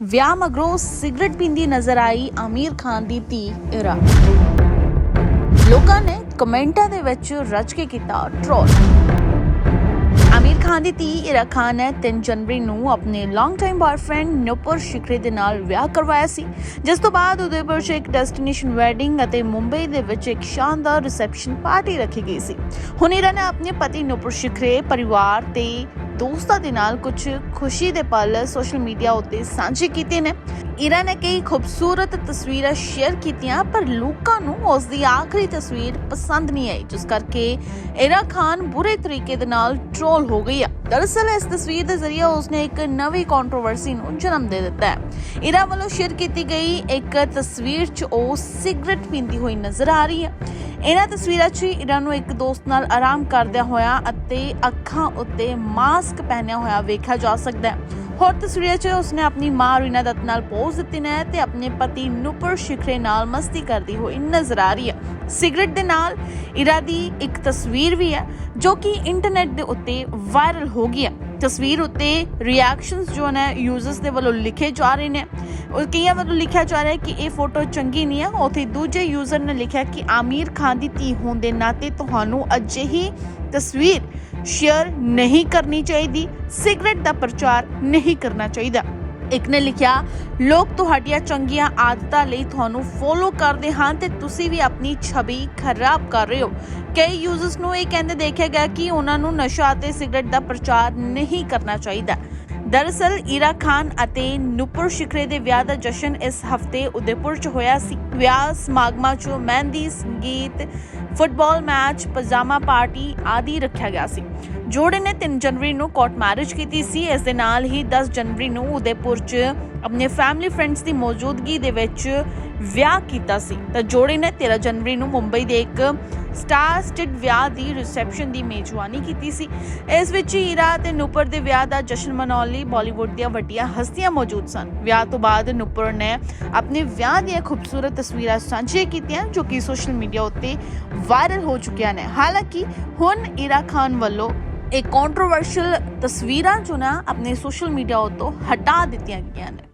ਵਿਆਹ ਮਗਰੋਂ ਸਿਗਰਟ ਪੀਂਦੀ ਨਜ਼ਰ ਆਈ ਆਮੀਰ ਖਾਨ ਦੀ ਧੀ ਇਰਾ। ਲੋਕਾਂ ਨੇ ਕਮੈਂਟਾਂ ਦੇ ਵਿੱਚ ਰਚ ਕੇ ਕੀਤਾ ਟ੍ਰੋਲ ਆਮੀਰ ਖਾਨ ਦੀ ਧੀ ਇਰਾ ਖਾਨ ਨੇ 3 ਜਨਵਰੀ ਨੂੰ ਆਪਣੇ ਲੌਂਗ ਟਾਈਮ ਬॉयਫ੍ਰੈਂਡ ਨੁਪੁਰ ਸ਼ਿਕਰੇ ਦੇ ਨਾਲ ਵਿਆਹ ਕਰਵਾਇਆ ਸੀ। ਜਿਸ ਤੋਂ ਬਾਅਦ ਉਦੈਪੁਰ 'ਚ ਇੱਕ ਡੈਸਟੀਨੇਸ਼ਨ ਵੈਡਿੰਗ ਅਤੇ ਮੁੰਬਈ ਦੇ ਵਿੱਚ ਇੱਕ ਸ਼ਾਨਦਾਰ ਰਿਸੈਪਸ਼ਨ ਪਾਰਟੀ ਰੱਖੀ ਗਈ ਸੀ। ਹੁਣ ਇਰਾ ਨੇ ਆਪਣੇ ਪਤੀ ਨੁਪੁਰ ਸ਼ਿਕਰੇ ਪਰਿਵਾਰ ਤੇ ਦੋਸਤਾਂ ਦੇ ਨਾਲ ਕੁਝ ਖੁਸ਼ੀ ਦੇ ਪਲ ਸੋਸ਼ਲ ਮੀਡੀਆ ਉੱਤੇ ਸਾਂਝੇ ਕੀਤੇ ਨੇ। ਇਰਾ ਨੇ ਕਈ ਖੂਬਸੂਰਤ ਤਸਵੀਰਾਂ ਸ਼ੇਅਰ ਕੀਤੀਆਂ, ਪਰ ਲੋਕਾਂ ਨੂੰ ਉਸ ਦੀ ਆਖਰੀ ਤਸਵੀਰ ਪਸੰਦ ਨਹੀਂ ਆਈ, ਜਿਸ ਕਰਕੇ ਇਰਾ ਖਾਨ ਬੁਰੇ ਤਰੀਕੇ ਦੇ ਨਾਲ ਟ੍ਰੋਲ ਹੋ ਗਈ ਹੈ ਦਰਅਸਲ, ਇਸ ਤਸਵੀਰ ਦੇ ਜ਼ਰੀਏ ਉਸਨੇ ਇੱਕ ਨਵੀਂ ਕੰਟਰੋਵਰਸੀ ਨੂੰ ਜਨਮ ਦੇ ਦਿੱਤਾ ਹੈ। ਇਹਨਾਂ ਵੱਲੋਂ ਸ਼ੇਅਰ ਕੀਤੀ ਗਈ ਇੱਕ ਤਸਵੀਰ 'ਚ ਉਹ ਸਿਗਰਟ ਪੀਂਦੀ ਹੋਈ ਨਜ਼ਰ ਆ ਰਹੀ ਹੈ। ਇਹਨਾਂ ਤਸਵੀਰਾਂ 'ਚ ਇਹਨਾਂ ਨੂੰ ਇੱਕ ਦੋਸਤ ਨਾਲ ਆਰਾਮ ਕਰਦਿਆਂ ਹੋਇਆ ਅਤੇ ਅੱਖਾਂ ਉੱਤੇ ਮਾਸਕ ਪਹਿਨਿਆ ਹੋਇਆ ਵੇਖਿਆ ਜਾ ਸਕਦਾ ਹੈ। ਹੋਰ ਤਸਵੀਰਾਂ 'ਚ ਉਸਨੇ ਆਪਣੀ ਮਾਂ ਰੀਨਾ ਦੱਤ ਨਾਲ ਪੋਜ਼ ਦਿੱਤੀ ਨੇ ਤੇ ਆਪਣੇ ਪਤੀ ਨੂਪਰ ਸ਼ਿਖਰੇ ਨਾਲ ਮਸਤੀ ਕਰਦੀ ਹੋਈ ਨਜ਼ਰ ਆ ਰਹੀ ਹੈ। ਸਿਗਰਟ ਦੇ ਨਾਲ ਇਰਾ ਦੀ ਇੱਕ ਤਸਵੀਰ ਵੀ ਹੈ ਜੋ ਕਿ ਇੰਟਰਨੈਟ ਦੇ ਉੱਤੇ ਵਾਇਰਲ ਹੋ ਗਈ ਹੈ। ਤਸਵੀਰ ਉੱਤੇ ਰਿਐਕਸ਼ਨਸ ਜੋ ਨੇ ਯੂਜ਼ਰਸ ਦੇ ਵੱਲੋਂ ਲਿਖੇ ਜਾ ਰਹੇ ਨੇ। ਉਹ ਕਈਆਂ ਵੱਲੋਂ ਲਿਖਿਆ ਜਾ ਰਿਹਾ ਹੈ ਕਿ ਇਹ ਫੋਟੋ ਚੰਗੀ ਨਹੀਂ ਹੈ ਉਥੇ ਦੂਜੇ ਯੂਜ਼ਰ ਨੇ ਲਿਖਿਆ ਕਿ ਆਮੀਰ ਖਾਨ ਦੀ ਧੀ ਹੋਣ ਦੇ ਨਾਤੇ ਤੁਹਾਨੂੰ ਅਜਿਹੀ ਤਸਵੀਰ ਸ਼ੇਅਰ ਨਹੀਂ ਕਰਨੀ ਚਾਹੀਦੀ। ਸਿਗਰਟ ਦਾ ਪ੍ਰਚਾਰ ਨਹੀਂ ਕਰਨਾ ਚਾਹੀਦਾ। ਇੱਕ ਨੇ ਲਿਖਿਆ, ਲੋਕ ਤੁਹਾਡੀਆਂ ਚੰਗੀਆਂ ਆਦਤਾਂ ਲਈ ਤੁਹਾਨੂੰ ਫੋਲੋ ਕਰਦੇ ਹਨ ਤੇ ਤੁਸੀਂ ਵੀ ਆਪਣੀ ਛਵੀ ਖਰਾਬ ਕਰ ਰਹੇ ਹੋ। ਕਈ ਯੂਜ਼ਰਸ ਨੂੰ ਇਹ ਕਹਿੰਦੇ ਦੇਖਿਆ ਗਿਆ ਕਿ ਉਹਨਾਂ ਨੂੰ ਨਸ਼ਾ ਅਤੇ ਸਿਗਰਟ ਦਾ ਪ੍ਰਚਾਰ ਨਹੀਂ ਕਰਨਾ ਚਾਹੀਦਾ। ਦਰਅਸਲ, ਈਰਾ ਖਾਨ ਅਤੇ ਨੂਪੁਰ ਸ਼ਿਖਰੇ ਦੇ ਵਿਆਹ ਦਾ ਜਸ਼ਨ ਇਸ ਹਫ਼ਤੇ ਉਦੈਪੁਰ 'ਚ ਹੋਇਆ ਸੀ। ਵਿਆਹ ਸਮਾਗਮਾਂ 'ਚ ਮਹਿੰਦੀ, ਸੰਗੀਤ, ਫੁੱਟਬਾਲ ਮੈਚ, ਪਜਾਮਾ ਪਾਰਟੀ ਆਦਿ ਰੱਖਿਆ ਗਿਆ ਸੀ। ਜੋੜੇ ਨੇ 3 ਜਨਵਰੀ ਨੂੰ ਕੋਰਟ ਮੈਰਿਜ ਕੀਤੀ ਸੀ। ਇਸ ਦੇ ਨਾਲ ਹੀ 10 ਜਨਵਰੀ ਨੂੰ ਉਦੈਪੁਰ 'ਚ ਆਪਣੇ ਫੈਮਿਲੀ ਫਰੈਂਡਸ ਦੀ ਮੌਜੂਦਗੀ ਦੇ ਵਿੱਚ ਵਿਆਹ ਕੀਤਾ ਸੀ। ਤਾਂ ਜੋੜੇ ਨੇ 13 ਜਨਵਰੀ ਨੂੰ ਮੁੰਬਈ ਦੇ ਇੱਕ ਸਟਾਰ ਸਟਿਡ ਵਿਆਹ ਦੀ ਰਿਸੈਪਸ਼ਨ ਦੀ ਮੇਜ਼ਬਾਨੀ ਕੀਤੀ ਸੀ। ਇਸ ਵਿੱਚ ਹੀਰਾ ਤੇ ਨੂਪਰ ਦੇ ਵਿਆਹ ਦਾ ਜਸ਼ਨ ਮਨਾਉਣ ਲਈ ਬਾਲੀਵੁੱਡ ਦੀਆਂ ਵੱਡੀਆਂ ਹਸਤੀਆਂ ਮੌਜੂਦ ਸਨ। ਵਿਆਹ ਤੋਂ ਬਾਅਦ ਨੂਪਰ ਨੇ ਆਪਣੇ ਵਿਆਹ ਦੀਆਂ ਖੂਬਸੂਰਤ ਤਸਵੀਰਾਂ ਸਾਂਝੀਆਂ ਕੀਤੀਆਂ, ਜੋ ਕਿ ਸੋਸ਼ਲ ਮੀਡੀਆ ਉੱਤੇ ਵਾਇਰਲ ਹੋ ਚੁੱਕੀਆਂ ਨੇ। ਹਾਲਾਂਕਿ ਹੁਣ ਈਰਾ ਖਾਨ ਵੱਲੋਂ ਇਹ ਕੰਟਰੋਵਰਸ਼ੀਅਲ ਤਸਵੀਰਾਂ ਜੋ ਨਾ ਆਪਣੇ ਸੋਸ਼ਲ ਮੀਡੀਆ ਉੱਤੋਂ ਹਟਾ ਦਿੱਤੀਆਂ ਗਈਆਂ ਨੇ।